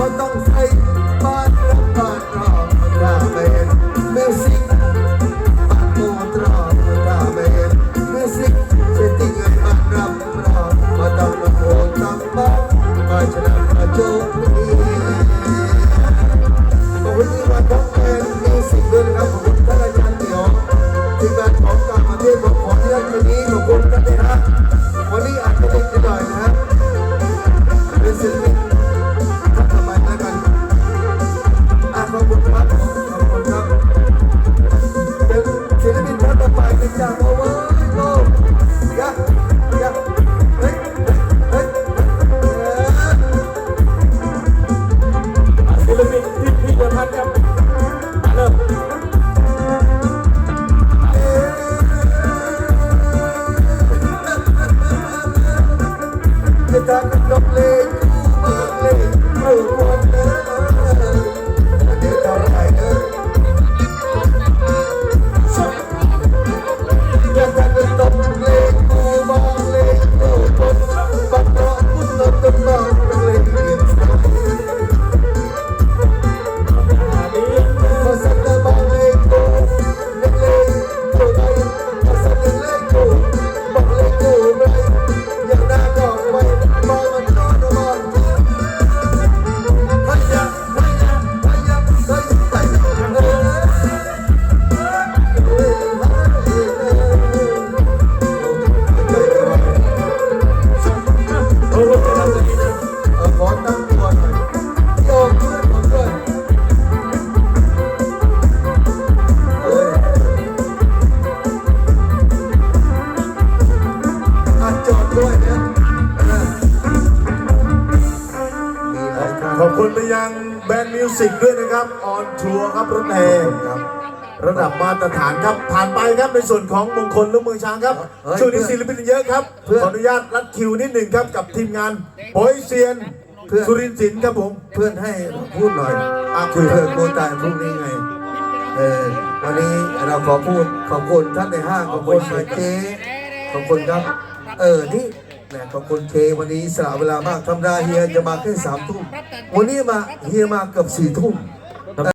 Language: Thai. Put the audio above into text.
ก็ต้อง It's a over. อบคุณไปยังแบรนด์มิวสิกด้วยนะครับออนทัวร์ครับรถแห่ครับ ระดับมาตรฐานครับผ่านไปครับในส่วนของมงคลลูกเมืองช้างครับเฮ้ยช่วงนี้ศิลปินเยอะครับเพื่อน ขออนุญาตรัดคิวนิดหนึ่งครับกับทีมงานโปยเซียนเพื่อนสุรินทร์ศิลป์ครับผมเพื่อนให้พูดหน่อยอะคุยเพื่อนกูตายพรุ่งนี้ไง เออวันนี้เราขอพูดขอบคุณท่านในห้างขอบคุณมาเจ๊ขอบคุณครับ เออ นี่แหมขอบคุณเควันนี้สละเวลามากทำรมดาเฮียจะมาแค่สามทุ่มวันนี้มาเฮียมาเกือบสี่ทุ่ม